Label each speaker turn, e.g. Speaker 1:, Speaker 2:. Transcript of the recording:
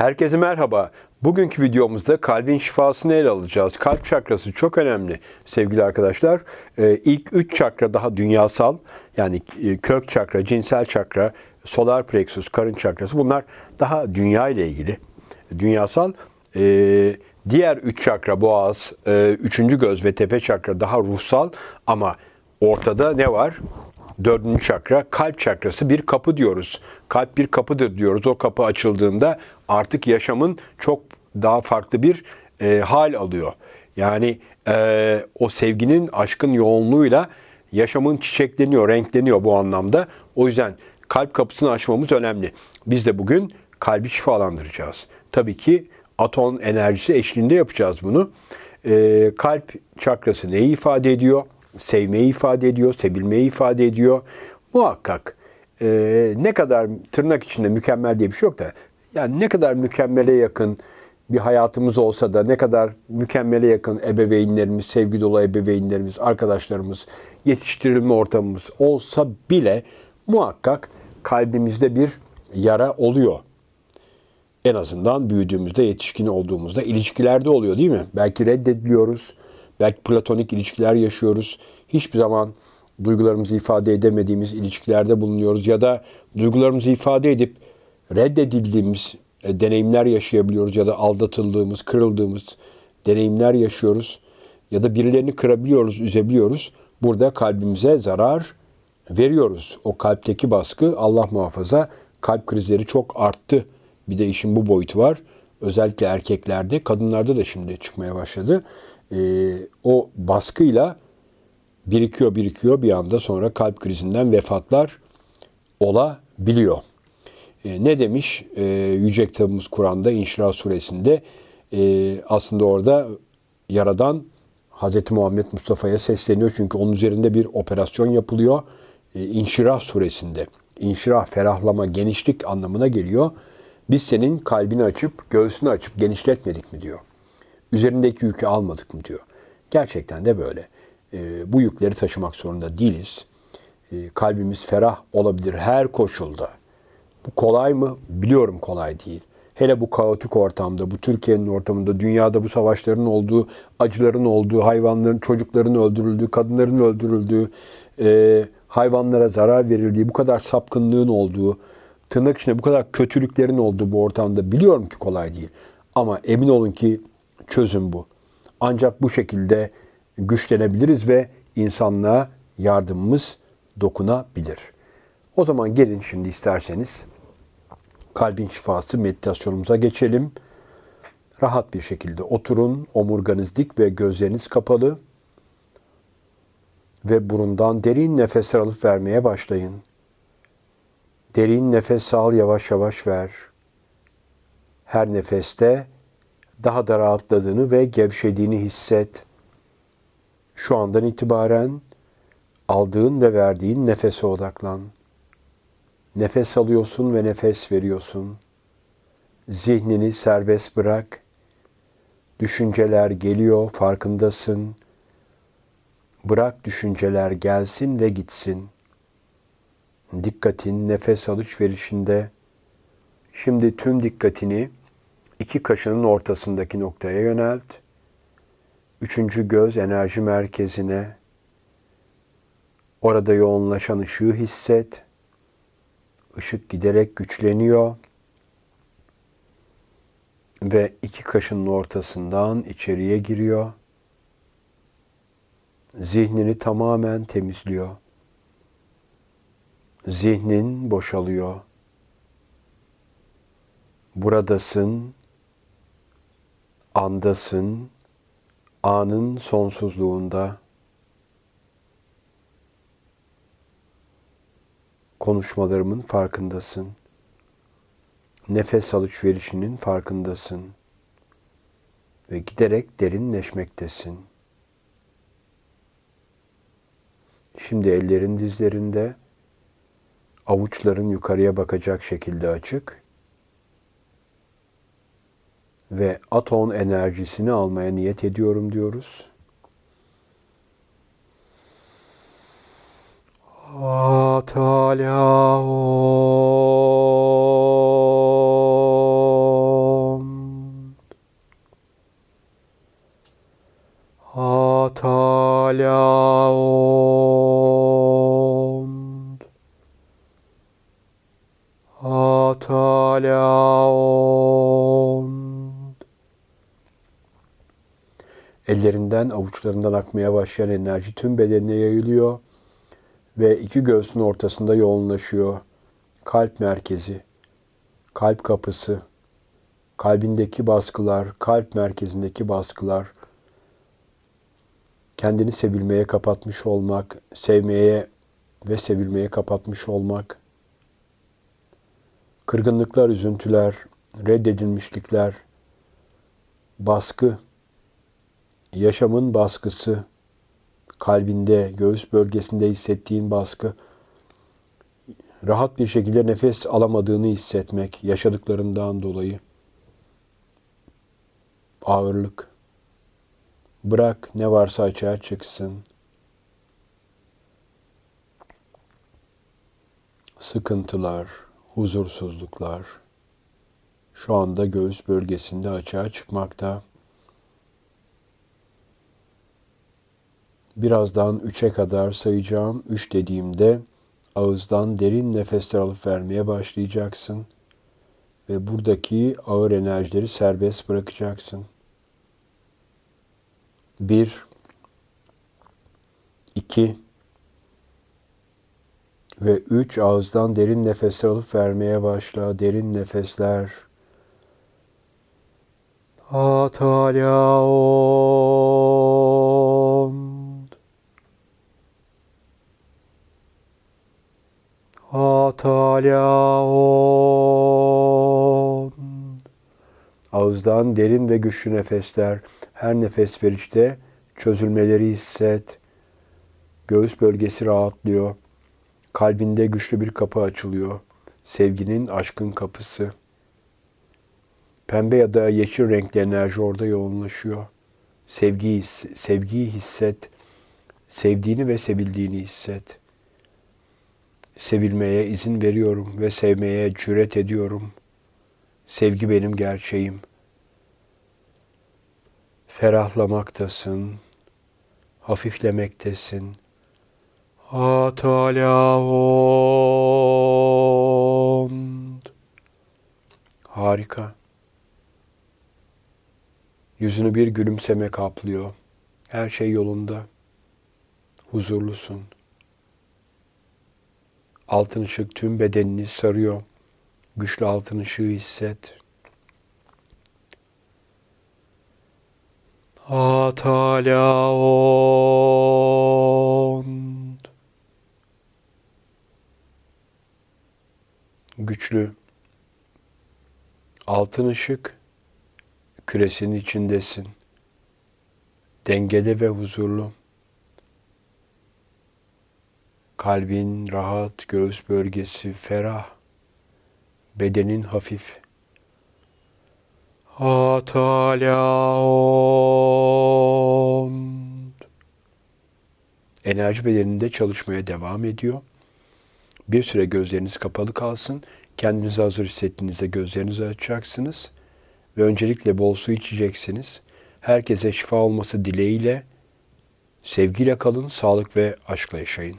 Speaker 1: Herkese merhaba. Bugünkü videomuzda kalbin şifasını ele alacağız. Kalp çakrası çok önemli sevgili arkadaşlar. Ee, ilk üç çakra daha dünyasal. Yani e, kök çakra, cinsel çakra, solar plexus, karın çakrası bunlar daha dünya ile ilgili. Dünyasal. Ee, diğer üç çakra boğaz, e, üçüncü göz ve tepe çakra daha ruhsal ama ortada ne var? Dördüncü çakra kalp çakrası bir kapı diyoruz. Kalp bir kapıdır diyoruz. O kapı açıldığında artık yaşamın çok daha farklı bir e, hal alıyor. Yani e, o sevginin, aşkın yoğunluğuyla yaşamın çiçekleniyor, renkleniyor bu anlamda. O yüzden kalp kapısını açmamız önemli. Biz de bugün kalbi şifalandıracağız. Tabii ki atom enerjisi eşliğinde yapacağız bunu. E, kalp çakrası neyi ifade ediyor? Sevmeyi ifade ediyor, sevilmeyi ifade ediyor. Muhakkak e, ne kadar tırnak içinde mükemmel diye bir şey yok da yani ne kadar mükemmele yakın bir hayatımız olsa da ne kadar mükemmele yakın ebeveynlerimiz, sevgi dolu ebeveynlerimiz, arkadaşlarımız, yetiştirilme ortamımız olsa bile muhakkak kalbimizde bir yara oluyor. En azından büyüdüğümüzde, yetişkin olduğumuzda ilişkilerde oluyor değil mi? Belki reddediliyoruz, belki platonik ilişkiler yaşıyoruz. Hiçbir zaman duygularımızı ifade edemediğimiz ilişkilerde bulunuyoruz ya da duygularımızı ifade edip reddedildiğimiz e, deneyimler yaşayabiliyoruz ya da aldatıldığımız, kırıldığımız deneyimler yaşıyoruz ya da birilerini kırabiliyoruz, üzebiliyoruz. Burada kalbimize zarar veriyoruz. O kalpteki baskı Allah muhafaza kalp krizleri çok arttı. Bir de işin bu boyutu var. Özellikle erkeklerde, kadınlarda da şimdi çıkmaya başladı. Ee, o baskıyla birikiyor birikiyor bir anda sonra kalp krizinden vefatlar olabiliyor. E, ne demiş e, Yüce Kitabımız Kur'an'da İnşirah Suresinde e, aslında orada Yaradan Hz. Muhammed Mustafa'ya sesleniyor. Çünkü onun üzerinde bir operasyon yapılıyor. E, İnşirah Suresinde. İnşirah, ferahlama, genişlik anlamına geliyor. Biz senin kalbini açıp, göğsünü açıp genişletmedik mi diyor. Üzerindeki yükü almadık mı diyor. Gerçekten de böyle. E, bu yükleri taşımak zorunda değiliz. E, kalbimiz ferah olabilir her koşulda. Bu kolay mı? Biliyorum kolay değil. Hele bu kaotik ortamda, bu Türkiye'nin ortamında, dünyada bu savaşların olduğu, acıların olduğu, hayvanların, çocukların öldürüldüğü, kadınların öldürüldüğü, e, hayvanlara zarar verildiği, bu kadar sapkınlığın olduğu, tırnak içinde bu kadar kötülüklerin olduğu bu ortamda biliyorum ki kolay değil. Ama emin olun ki çözüm bu. Ancak bu şekilde güçlenebiliriz ve insanlığa yardımımız dokunabilir. O zaman gelin şimdi isterseniz kalbin şifası meditasyonumuza geçelim. Rahat bir şekilde oturun, omurganız dik ve gözleriniz kapalı ve burundan derin nefesler alıp vermeye başlayın. Derin nefes al, yavaş yavaş ver. Her nefeste daha da rahatladığını ve gevşediğini hisset. Şu andan itibaren aldığın ve verdiğin nefese odaklan. Nefes alıyorsun ve nefes veriyorsun. Zihnini serbest bırak. Düşünceler geliyor, farkındasın. Bırak düşünceler gelsin ve gitsin. Dikkatin nefes alış verişinde. Şimdi tüm dikkatini iki kaşının ortasındaki noktaya yönelt. Üçüncü göz enerji merkezine. Orada yoğunlaşan ışığı hisset. Işık giderek güçleniyor. Ve iki kaşının ortasından içeriye giriyor. Zihnini tamamen temizliyor. Zihnin boşalıyor. Buradasın, andasın, anın sonsuzluğunda. konuşmalarımın farkındasın. Nefes alışverişinin farkındasın. Ve giderek derinleşmektesin. Şimdi ellerin dizlerinde, avuçların yukarıya bakacak şekilde açık ve aton enerjisini almaya niyet ediyorum diyoruz. Atalyam Atalyam Ellerinden, avuçlarından akmaya başlayan enerji tüm bedenine yayılıyor ve iki göğsün ortasında yoğunlaşıyor. Kalp merkezi, kalp kapısı, kalbindeki baskılar, kalp merkezindeki baskılar, kendini sevilmeye kapatmış olmak, sevmeye ve sevilmeye kapatmış olmak, kırgınlıklar, üzüntüler, reddedilmişlikler, baskı, yaşamın baskısı, kalbinde, göğüs bölgesinde hissettiğin baskı, rahat bir şekilde nefes alamadığını hissetmek yaşadıklarından dolayı ağırlık. Bırak ne varsa açığa çıksın. Sıkıntılar, huzursuzluklar şu anda göğüs bölgesinde açığa çıkmakta. Birazdan üçe kadar sayacağım. Üç dediğimde ağızdan derin nefesler alıp vermeye başlayacaksın. Ve buradaki ağır enerjileri serbest bırakacaksın. Bir, iki ve üç ağızdan derin nefesler alıp vermeye başla. Derin nefesler. Atalaon. Atalaon. Ağızdan derin ve güçlü nefesler. Her nefes verişte çözülmeleri hisset. Göğüs bölgesi rahatlıyor. Kalbinde güçlü bir kapı açılıyor. Sevginin, aşkın kapısı. Pembe ya da yeşil renkli enerji orada yoğunlaşıyor. Sevgiyi, sevgiyi hisset. Sevdiğini ve sevildiğini hisset. Sevilmeye izin veriyorum ve sevmeye cüret ediyorum. Sevgi benim gerçeğim. Ferahlamaktasın, hafiflemektesin. Atalaon. Harika. Yüzünü bir gülümseme kaplıyor. Her şey yolunda. Huzurlusun. Altın ışık tüm bedenini sarıyor. Güçlü altın ışığı hisset. Atalaon. Güçlü altın ışık küresinin içindesin. Dengede ve huzurlu. Kalbin rahat, göğüs bölgesi ferah, bedenin hafif. Atalaon. Enerji bedeninde çalışmaya devam ediyor. Bir süre gözleriniz kapalı kalsın. Kendinizi hazır hissettiğinizde gözlerinizi açacaksınız. Ve öncelikle bol su içeceksiniz. Herkese şifa olması dileğiyle sevgiyle kalın, sağlık ve aşkla yaşayın.